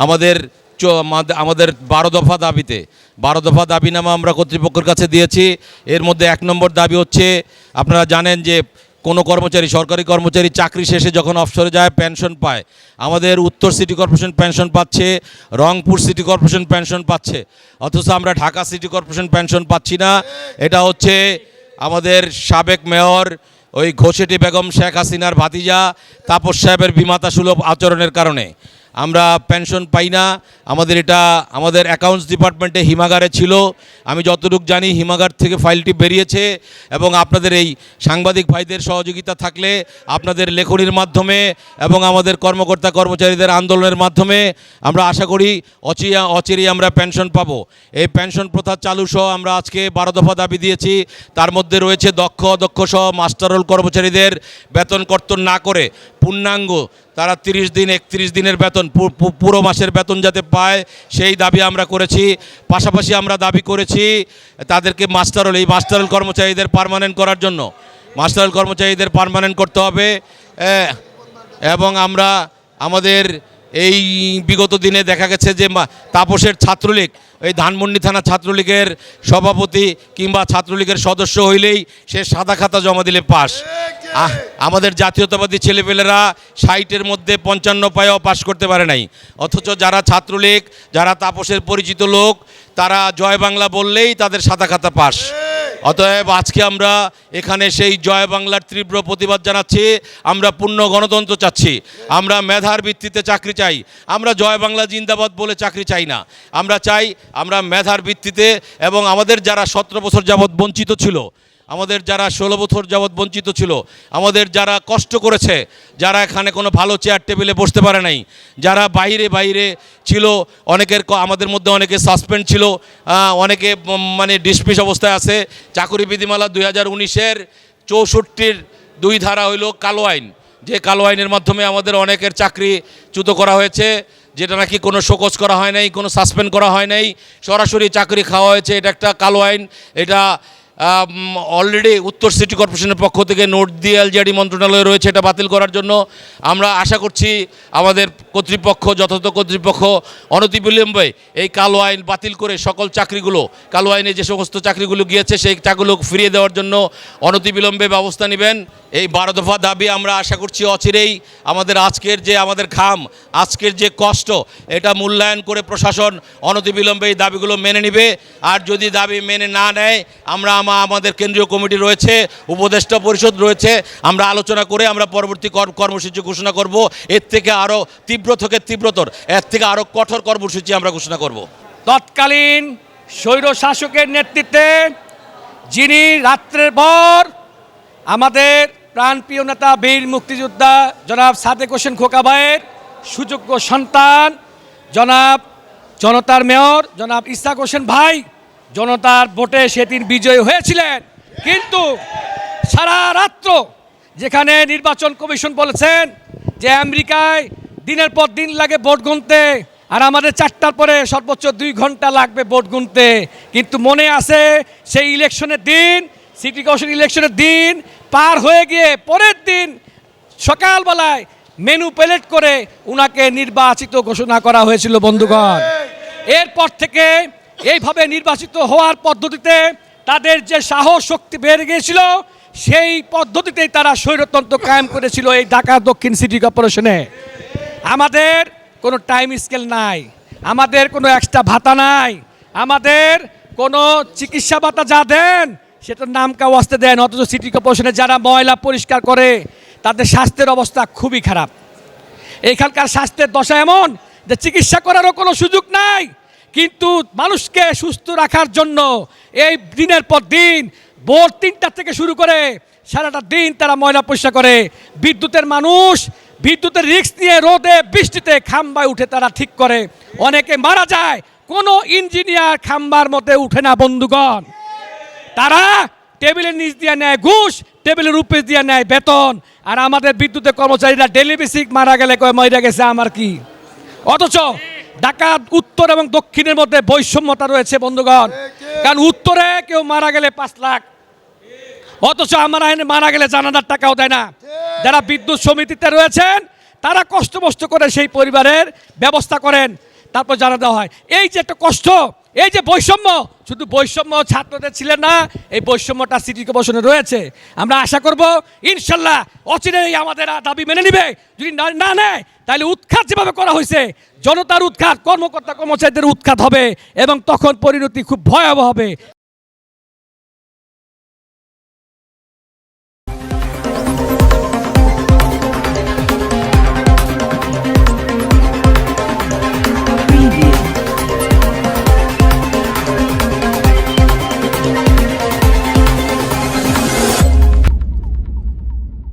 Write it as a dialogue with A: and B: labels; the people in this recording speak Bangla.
A: আমাদের আমাদের- বারো দফা দাবিতে, বারো দফা দাবিনামা আমরা কর্তৃপক্ষের কাছে দিয়েছি। এর মধ্যে এক নম্বর দাবি হচ্ছে, আপনারা জানেন যে কোনো কর্মচারী, সরকারি কর্মচারী চাকরি শেষে যখন অবসরে যায় পেনশন পায়। আমাদের উত্তর সিটি কর্পোরেশন পেনশন পাচ্ছে, রংপুর সিটি কর্পোরেশন পেনশন পাচ্ছে। অথচ আমরা ঢাকা সিটি কর্পোরেশন পেনশন পাচ্ছি না। এটা হচ্ছে আমাদের সাবেক মেয়র, ওই ঘোষেটি বেগম শেখ হাসিনার ভাতিজা, তাপস সাহেবের বিমাতা সুলভ আচরণের কারণে। আমরা পেনশন পাই না। আমাদের এটা, আমাদের অ্যাকাউন্টস ডিপার্টমেন্টে হিমাগারে ছিল। আমি যতটুকু জানি, হিমাগার থেকে ফাইলটি বেরিয়েছে এবং আপনাদের এই সাংবাদিক ভাইদের সহযোগিতা থাকলে, আপনাদের লেখনির মাধ্যমে এবং আমাদের কর্মকর্তা কর্মচারীদের আন্দোলনের মাধ্যমে আমরা আশা করি অচিয়া, অচিরেই আমরা পেনশন পাবো। এই পেনশন প্রথা চালু সহ আমরা আজকে বারো দফা দাবি দিয়েছি। তার মধ্যে রয়েছে দক্ষ, অদক্ষ সহ মাস্টারোল কর্মচারীদের বেতন কর্তন না করে পূর্ণাঙ্গ। তারা তিরিশ দিন একত্রিশ দিনের বেতন পুরো মাসের বেতন যাতে পায় সেই দাবি আমরা করেছি। পাশাপাশি আমরা দাবি করেছি তাদেরকে মাস্টারল এই মাস্টারল কর্মচারীদের পার্মানেন্ট করার জন্য। মাস্টারল কর্মচারীদের পার্মানেন্ট করতে হবে। এবং আমরা আমাদের এই বিগত দিনে দেখা গেছে যে তাপসের ছাত্রলীগ এই ধানমন্ডি থানা ছাত্রলীগের সভাপতি কিংবা ছাত্রলীগের সদস্য হইলেই সে সাদা খাতা জমা দিলে আহ, আমাদের জাতীয়তাবাদী ছেলেপেলেরা ষাটের মধ্যে পঞ্চান্ন পায়েও পাশ করতে পারে নাই। অথচ যারা ছাত্রলীগ, যারা তাপসের পরিচিত লোক, তারা জয় বাংলা বললেই তাদের সাদা খাতা পাস। অতএব আজকে আমরা এখানে সেই জয় বাংলার তীব্র প্রতিবাদ জানাচ্ছি, আমরা পূর্ণ গণতন্ত্র চাচ্ছি, আমরা মেধার ভিত্তিতে চাকরি চাই, আমরা জয় বাংলা জিন্দাবাদ বলে চাকরি চাই না। আমরা চাই আমরা মেধার ভিত্তিতে এবং আমাদের যারা সতেরো বছর যাবৎ বঞ্চিত ছিল আমাদের যারা ষোলো বছর যাবৎ বঞ্চিত ছিল, আমাদের যারা কষ্ট করেছে, যারা এখানে কোনো ভালো চেয়ার টেবিলে বসতে পারে নাই, যারা বাইরে বাইরে ছিল, অনেকের আমাদের মধ্যে অনেকে সাসপেন্ড ছিল অনেকে মানে ডিসমিস অবস্থায় আছে। চাকুরি বিধিমালা দুই হাজার উনিশের চৌষট্টির দুই ধারা হইল কালো আইন। যে কালো আইনের মাধ্যমে আমাদের অনেকের চাকরি চ্যুত করা হয়েছে, যেটা নাকি কোনো শোকজ করা হয় নাই, কোনো সাসপেন্ড করা হয় নাই। সরাসরি চাকরি খাওয়া হয়েছে, এটা একটা কালো আইন, এটা অলরেডি উত্তর সিটি কর্পোরেশনের পক্ষ থেকে নোট দিয়ে এলজিআরডি মন্ত্রণালয়ে রয়েছে এটা বাতিল করার জন্য। আমরা আশা করছি আমাদের কর্তৃপক্ষ, যথাযথ কর্তৃপক্ষ, অনতিবিলম্বে এই কালো আইন বাতিল করে সকল চাকরিগুলো, কালো আইনে যে সমস্ত চাকরিগুলো গিয়েছে, সেই চাকরিগুলো ফিরিয়ে দেওয়ার জন্য অনতিবিলম্বে ব্যবস্থা নেবেন। এই বারো দফা দাবি আমরা আশা করছি অচিরেই আমাদের আজকের যে আমাদের খাম, আজকের যে কষ্ট, এটা মূল্যায়ন করে প্রশাসন অনতিবিলম্বে এই দাবিগুলো মেনে নেবে। আর যদি দাবি মেনে না নেয়, আমরা আমা- আমাদের কেন্দ্রীয় কমিটি রয়েছে, উপদেষ্টা পরিষদ রয়েছে, আমরা আলোচনা করে আমরা পরবর্তী কর- কর্মসূচি ঘোষণা করব। এর থেকে আরও তীব্র থেকে তীব্রতর, এর থেকে আরও কঠোর কর্মসূচি আমরা ঘোষণা করব।
B: তৎকালীন স্বৈর শাসকের নেতৃত্বে যিনি রাত্রের পর আমাদের প্রাণপ্রিয় নেতা বীর মুক্তিযোদ্ধা জনাব সাদেক হোসেন খোকা ভাইয়ের সুযোগ্য সন্তান, জনাব জনতার মেয়র জনাব ইসাক হোসেন ভাই জনতার ভোটে সেদিন বিজয়ী হয়েছিলেন। কিন্তু সারা রাত্র যেখানে নির্বাচন কমিশন বলেছেন যে আমেরিকায় দিনের পর দিন লাগে ভোট গুনতে, আর আমাদের চারটার পরে সর্বোচ্চ দুই ঘণ্টা লাগবে ভোট গুনতে। কিন্তু মনে আছে সেই ইলেকশনের দিন, সিটি কর্পোরেশন ইলেকশনের দিন পার হয়ে গিয়ে পরের দিন সকালবেলায় মেনু প্যালেট করে উনাকে নির্বাচিত ঘোষণা করা হয়েছিল বন্ধুগণ। এরপর থেকে এইভাবে নির্বাচিত হওয়ার পদ্ধতিতে তাদের যে সাহস শক্তি বেড়ে গিয়েছিল, সেই পদ্ধতিতেই তারা স্বৈরতন্ত্র কায়েম করেছিল এই ঢাকা দক্ষিণ সিটি কর্পোরেশনে। আমাদের কোনো টাইম স্কেল নাই, আমাদের কোনো এক্সট্রা ভাতা নাই, আমাদের কোনো চিকিৎসা ভাতা যা দেন, সেটার নাম কাউ আসতে দেন অথচ সিটি কর্পোরেশনে যারা ময়লা পরিষ্কার করে, তাদের স্বাস্থ্যের অবস্থা খুবই খারাপ। এখানকার স্বাস্থ্যের দশা এমন যে চিকিৎসা করারও কোনো সুযোগ নাই কিন্তু মানুষকে সুস্থ রাখার জন্য এই দিনের পর দিন, ভোর তিনটা থেকে শুরু করে সারাটা দিন তারা ময়লা পরিষ্কার করে। বিদ্যুতের মানুষ, বিদ্যুতের রিস্ক নিয়ে রোদে, বৃষ্টিতে খাম্বায় উঠে তারা ঠিক করে। অনেকে মারা যায়, কোনো ইঞ্জিনিয়ার খাম্বার মতে উঠে না, বন্ধুগণ। তারা টেবিলের নিচ দিয়ে নেয় ঘুষ, টেবিলের উপরে দিয়ে নেয় বেতন। আর আমাদের বিদ্যুতের কর্মচারীরা ডেলি বেসিক মারা গেলে কয় মরে গেছে আমার কি? অথচ ঢাকা উত্তর এবং দক্ষিণের মধ্যে বৈষম্যতা রয়েছে বন্ধুগণ। কারণ উত্তরে কেউ মারা গেলে পাঁচ লাখ। অথচ আমার আইনে মারা গেলে জানাদার টাকাও দেয় না। যারা বিদ্যুৎ সমিতিতে রয়েছেন তারা কষ্ট মষ্ট করে সেই পরিবারের ব্যবস্থা করেন। তারপর জানা দেওয়া হয়। এই যে একটা কষ্ট এই যে বৈষম্য, শুধু বৈষম্য ছাত্রদের ছিলেন না, এই বৈষম্যটা সিটি কমিশনে রয়েছে। আমরা আশা করব, ইনশাল্লাহ অচিরেই আমাদের দাবি মেনে নিবে। যদি না না নেয়, তাহলে উৎখাত যেভাবে করা হয়েছে, জনতার উৎখাত, কর্মকর্তা কর্মচারীদের উৎখাত হবে এবং তখন পরিণতি খুব ভয়াবহ হবে।